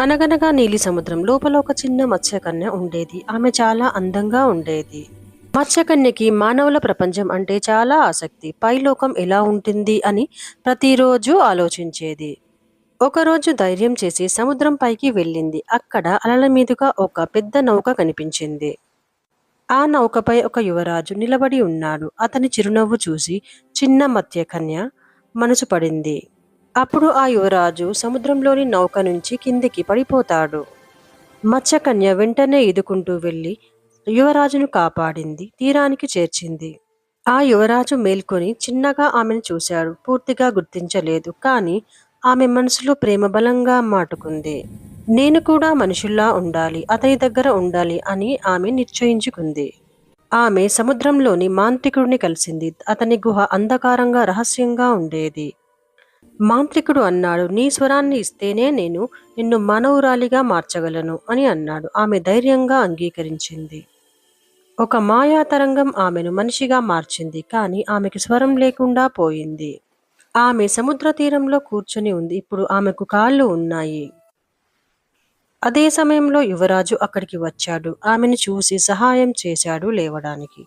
అనగనగా నీలి సముద్రం లోపల ఒక చిన్న మత్స్యకన్య ఉండేది. ఆమె చాలా అందంగా ఉండేది. మత్స్యకన్యకి మానవుల ప్రపంచం అంటే చాలా ఆసక్తి. పైలోకం ఎలా ఉంటుంది అని ప్రతిరోజు ఆలోచించేది. ఒకరోజు ధైర్యం చేసి సముద్రం పైకి వెళ్ళింది. అక్కడ అలల మీదుగా ఒక పెద్ద నౌక కనిపించింది. ఆ నౌకపై ఒక యువరాజు నిలబడి ఉన్నాడు. అతని చిరునవ్వు చూసి చిన్న మత్స్యకన్య మనసు పడింది. అప్పుడు ఆ యువరాజు సముద్రంలోని నౌక నుంచి కిందికి పడిపోతాడు. మత్స్యకన్య వెంటనే ఈదుకుంటూ వెళ్ళి యువరాజును కాపాడింది తీరానికి చేర్చింది. ఆ యువరాజు మేల్కొని చిన్నగా ఆమెను చూశాడు. పూర్తిగా గుర్తించలేదు కానీ ఆమె మనసులో ప్రేమ బలంగా మాటుకుంది. నేను కూడా మనుషుల్లా ఉండాలి అతని దగ్గర ఉండాలి అని ఆమె నిశ్చయించుకుంది. ఆమె సముద్రంలోని మాంత్రికుడిని కలిసింది. అతని గుహ అంధకారంగా రహస్యంగా ఉండేది. మాంత్రికుడు అన్నాడు నీ స్వరాన్ని ఇస్తేనే నేను నిన్ను మానవురాలిగా మార్చగలను అని అన్నాడు. ఆమె ధైర్యంగా అంగీకరించింది. ఒక మాయా తరంగం ఆమెను మనిషిగా మార్చింది కానీ ఆమెకి స్వరం లేకుండా పోయింది. ఆమె సముద్ర తీరంలో కూర్చుని ఉంది. ఇప్పుడు ఆమెకు కాళ్ళు ఉన్నాయి. అదే సమయంలో యువరాజు అక్కడికి వచ్చాడు. ఆమెను చూసి సహాయం చేశాడు లేవడానికి.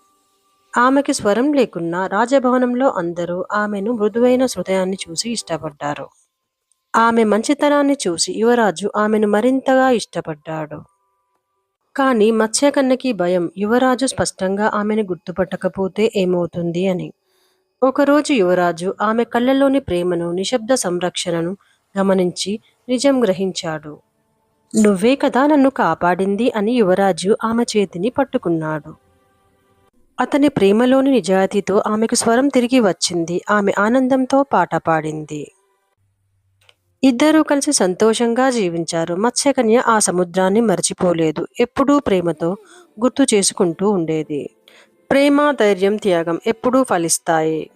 ఆమెకి స్వరం లేకున్నా రాజభవనంలో అందరూ ఆమెను మృదువైన హృదయాన్ని చూసి ఇష్టపడ్డారు. ఆమె మంచితనాన్ని చూసి యువరాజు ఆమెను మరింతగా ఇష్టపడ్డాడు. కానీ మత్స్యకన్నకి భయం యువరాజు స్పష్టంగా ఆమెను గుర్తుపట్టకపోతే ఏమవుతుంది అని. ఒకరోజు యువరాజు ఆమె కళ్ళలోని ప్రేమను నిశ్శబ్ద సంరక్షణను గమనించి నిజం గ్రహించాడు. నువ్వే కదా నన్ను కాపాడింది అని యువరాజు ఆమె చేతిని పట్టుకున్నాడు. అతని ప్రేమలోని నిజాయితీతో ఆమెకు స్వరం తిరిగి వచ్చింది. ఆమె ఆనందంతో పాట పాడింది. ఇద్దరూ కలిసి సంతోషంగా జీవించారు. మత్స్యకన్య ఆ సముద్రాన్ని మర్చిపోలేదు. ఎప్పుడూ ప్రేమతో గుర్తు చేసుకుంటూ ఉండేది. ప్రేమ ధైర్యం త్యాగం ఎప్పుడూ ఫలిస్తాయి.